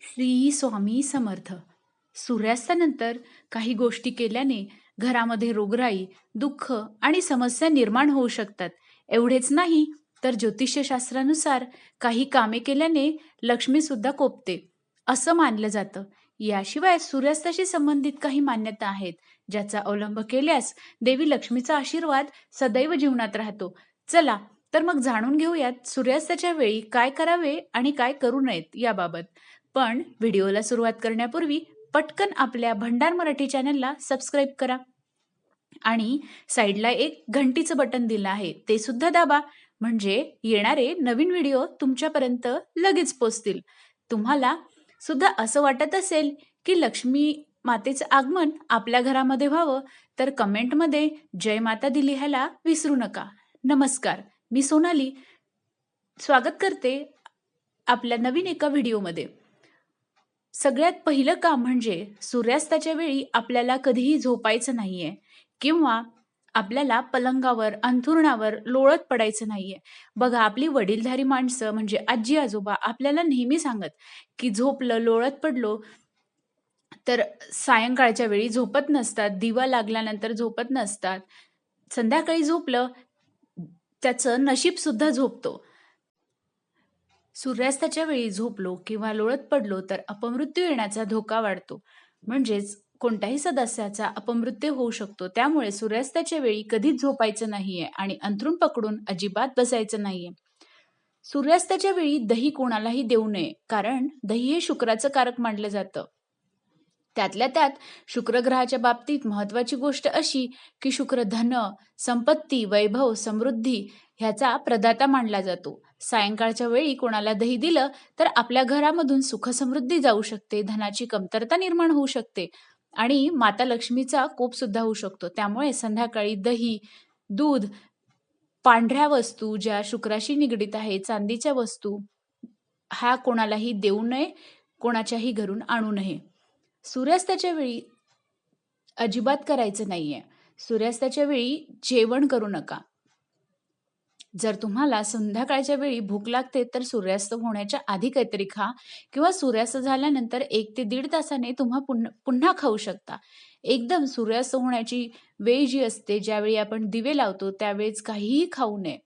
श्री स्वामी समर्थ. सूर्यास्तानंतर काही गोष्टी केल्याने घरामध्ये रोगराई दुःख आणि समस्या निर्माण होऊ शकतात. एवढेच नाही तर ज्योतिष्यशास्त्रानुसार काही कामे केल्याने लक्ष्मी सुद्धा कोपते असं मानलं जातं. याशिवाय सूर्यास्ताशी संबंधित काही मान्यता आहेत ज्याचा अवलंब केल्यास देवी लक्ष्मीचा आशीर्वाद सदैव जीवनात राहतो. चला तर मग जाणून घेऊयात सूर्यास्ताच्या वेळी काय करावे आणि काय करू नयेत याबाबत. पण व्हिडिओला सुरुवात करण्यापूर्वी पटकन आपल्या भंडार मराठी चॅनलला सबस्क्राईब करा. आणि साईडला एक घंटीचं बटन दिलं आहे ते सुद्धा दाबा. म्हणजे येणारे नवीन व्हिडिओ तुमच्यापर्यंत लगेच पोचतील. तुम्हाला सुद्धा असं वाटत असेल की लक्ष्मी मातेचं आगमन आपल्या घरामध्ये व्हावं तर कमेंटमध्ये जय माता दी लिहायला विसरू नका. नमस्कार मी सोनाली. स्वागत करते आपल्या नवीन एका व्हिडिओमध्ये. सगळ्यात पहिलं काम म्हणजे सूर्यास्ताच्या वेळी आपल्याला कधीही झोपायचं नाहीये किंवा आपल्याला पलंगावर अंथुरणावर लोळत पडायचं नाहीये. बघा आपली वडीलधारी माणसं म्हणजे आजी आजोबा आपल्याला नेहमी सांगत की झोपलं लोळत पडलो तर सायंकाळच्या वेळी झोपत नसतात दिवा लागल्यानंतर झोपत नसतात. संध्याकाळी झोपलं त्याचं नशीब सुद्धा झोपतो. सूर्यास्ताच्या वेळी झोपलो किंवा लोळत पडलो तर अपमृत्यू येण्याचा धोका वाढतो. म्हणजेच कोणत्याही सदस्याचा अपमृत्यू होऊ शकतो. त्यामुळे सूर्यास्ताच्या वेळी कधीच झोपायचं नाहीये आणि अंथरूण पकडून अजिबात बसायचं नाहीये. सूर्यास्ताच्या वेळी दही कोणालाही देऊ नये कारण दही हे शुक्राचं कारक मानलं जातं. त्यातल्या त्यात शुक्रग्रहाच्या बाबतीत महत्वाची गोष्ट अशी की शुक्र धन संपत्ती वैभव समृद्धी ह्याचा प्रदाता मानला जातो. सायंकाळच्या वेळी कोणाला दही दिलं तर आपल्या घरामधून सुखसमृद्धी जाऊ शकते धनाची कमतरता निर्माण होऊ शकते आणि माता लक्ष्मीचा कोप सुद्धा होऊ शकतो. त्यामुळे संध्याकाळी दही दूध पांढऱ्या वस्तू ज्या शुक्राशी निगडीत आहे चांदीच्या वस्तू हा कोणालाही देऊ नये कोणाच्याही घरून आणू नये. सूर्यास्ताच्या वेळी अजिबात करायचं नाहीये. सूर्यास्ताच्या वेळी जेवण करू नका. जर तुम्हाला संध्याकाळच्या वेळी भूक लागते तर सूर्यास्त होण्याच्या आधी काहीतरी खा किंवा सूर्यास्त झाल्यानंतर एक ते दीड तासाने तुम्हा पुन्हा पुन्हा खाऊ शकता. एकदम सूर्यास्त होण्याची वेळ जी असते ज्यावेळी आपण दिवे लावतो त्यावेळेस काहीही खाऊ नये.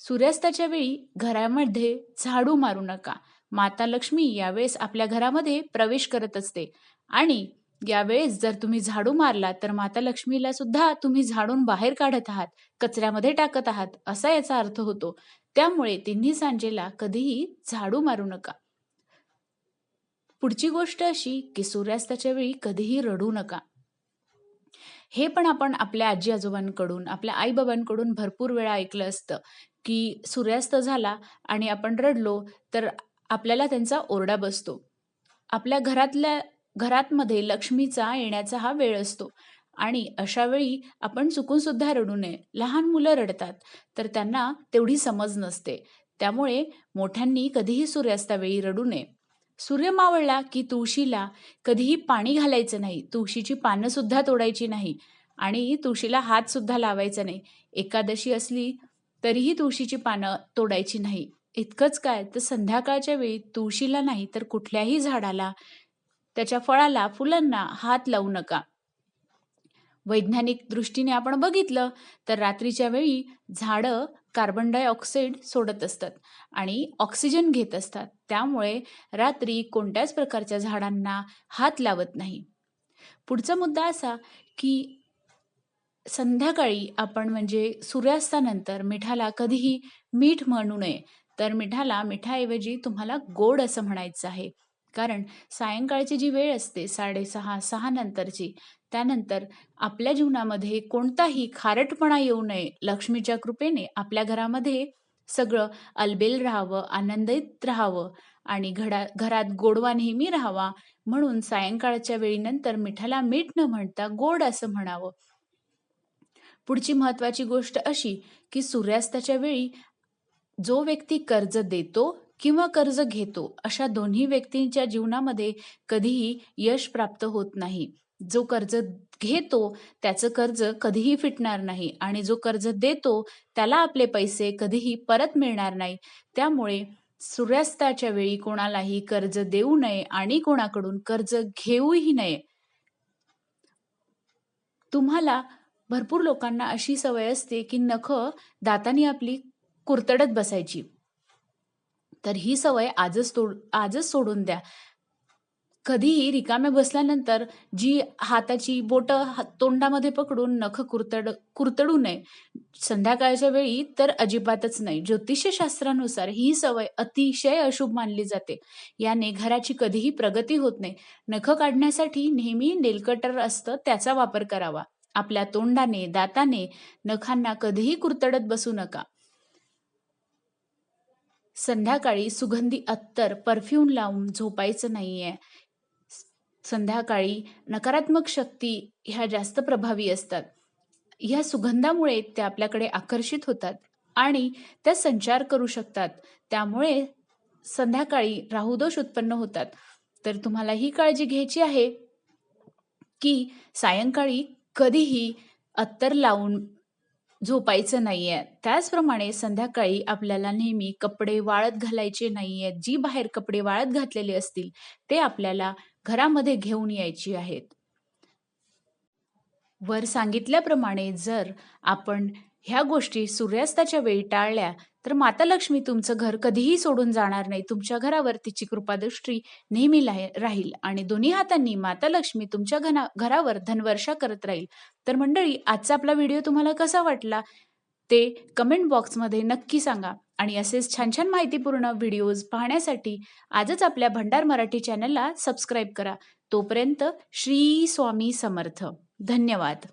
सूर्यास्ताच्या वेळी घरामध्ये झाडू मारू नका. माता लक्ष्मी यावेळेस आपल्या घरामध्ये प्रवेश करत असते. आणि यावेळेस जर तुम्ही झाडू मारला तर माता लक्ष्मीला सुद्धा तुम्ही झाडून बाहेर काढत आहात कचऱ्यामध्ये टाकत आहात असा याचा अर्थ होतो. त्यामुळे तिन्ही सांजेला कधीही झाडू मारू नका. पुढची गोष्ट अशी की सूर्यास्ताच्या वेळी कधीही रडू नका. हे पण आपण आपल्या आजी आजोबांकडून आपल्या आई बाबांकडून भरपूर वेळा ऐकलं असतं की सूर्यास्त झाला आणि आपण रडलो तर आपल्याला त्यांचा ओरडा बसतो. आपल्या घरातल्या घरातमध्ये लक्ष्मीचा येण्याचा हा वेळ असतो. आणि अशा वेळी आपण चुकून सुद्धा रडू नये. लहान मुलं रडतात तर त्यांना तेवढी समज नसते. त्यामुळे मोठ्यांनी कधीही सूर्यास्तावेळी रडू नये. सूर्य मावळला की तुळशीला कधीही पाणी घालायचं नाही. तुळशीची पानं सुद्धा तोडायची नाही. आणि तुळशीला हात सुद्धा लावायचा नाही. एकादशी असली तरीही तुळशीची पानं तोडायची नाही. इतकंच काय तर संध्याकाळच्या वेळी तुळशीला नाही तर कुठल्याही झाडाला त्याच्या फळाला फुलांना हात लावू नका. वैज्ञानिक दृष्टीने आपण बघितलं तर रात्रीच्या वेळी झाडं कार्बन डायऑक्साईड सोडत असतात आणि ऑक्सिजन घेत असतात. त्यामुळे रात्री कोणत्याच प्रकारच्या झाडांना हात लावत नाही. पुढचा मुद्दा असा की संध्याकाळी आपण म्हणजे सूर्यास्तानंतर मिठाला कधीही मीठ म्हणू नये. तर मिठाला मिठाऐवजी तुम्हाला गोड असं म्हणायचं आहे. कारण सायंकाळची जी वेळ असते साडेसहा सहा नंतरची त्यानंतर आपल्या जीवनामध्ये कोणताही खारटपणा येऊ नये लक्ष्मीच्या कृपेने आपल्या घरामध्ये सगळं अलबेल राहावं आनंदित राहावं आणि घडा घरात गोडवा नेहमी राहावा म्हणून सायंकाळच्या वेळीनंतर मिठाला मीठ न म्हणता गोड असं म्हणावं. पुढची महत्वाची गोष्ट अशी की सूर्यास्ताच्या वेळी जो व्यक्ती कर्ज देतो किंवा कर्ज घेतो अशा दोन्ही व्यक्तींच्या जीवनामध्ये कधीही यश प्राप्त होत नाही. जो कर्ज घेतो त्याचं कर्ज कधीही फिटणार नाही आणि जो कर्ज देतो त्याला आपले पैसे कधीही परत मिळणार नाही. त्यामुळे सूर्यास्ताच्या वेळी कोणालाही कर्ज देऊ नये आणि कोणाकडून कर्ज घेऊही नये. तुम्हाला भरपूर लोकांना अशी सवय असते की नख दातानी आपली कुरतडत बसायची. तर ही सवय आजच तोड आजच सोडून द्या. कधीही रिकाम्या बसल्यानंतर जी हाताची बोट तोंडामध्ये पकडून नख कुरतड कुरतडू नये. संध्याकाळच्या वेळी तर अजिबातच नाही. ज्योतिषशास्त्रानुसार ही सवय अतिशय अशुभ मानली जाते. याने घराची कधीही प्रगती होत नाही. नख काढण्यासाठी नेहमी नेलकटर असतं त्याचा वापर करावा. आपल्या तोंडाने दाताने नखांना कधीही कुरतडत बसू नका. संध्याकाळी सुगंधी अत्तर परफ्यूम लावून झोपायचं नाही आहे संध्याकाळी नकारात्मक शक्ती ह्या जास्त प्रभावी असतात. ह्या सुगंधामुळे त्या आपल्याकडे आकर्षित होतात आणि त्या संचार करू शकतात. त्यामुळे संध्याकाळी राहुदोष उत्पन्न होतात. तर तुम्हाला ही काळजी घ्यायची आहे की सायंकाळी कधीही अत्तर लावून झोपायचं नाहीये. त्याचप्रमाणे संध्याकाळी आपल्याला नेहमी कपडे वाळत घालायचे नाहीये जी बाहेर कपडे वाळत घातलेले असतील ते आपल्याला घरामध्ये घेऊन यायची आहेत. वर सांगितल्याप्रमाणे जर आपण ह्या गोष्टी सूर्यास्ताच्या वेळी टाळल्या तर माता लक्ष्मी तुमचं घर कधीही सोडून जाणार नाही. तुमच्या घरावर तिची कृपादृष्टी नेहमी राहील आणि दोन्ही हातांनी माता लक्ष्मी तुमच्या घना घरावर धनवर्षा करत राहील. तर मंडळी आजचा आपला व्हिडिओ तुम्हाला कसा वाटला ते कमेंट बॉक्समध्ये नक्की सांगा आणि असेच छान छान माहितीपूर्ण व्हिडिओज पाहण्यासाठी आजच आपल्या भंडार मराठी चॅनलला सबस्क्राईब करा. तोपर्यंत श्री स्वामी समर्थ. धन्यवाद.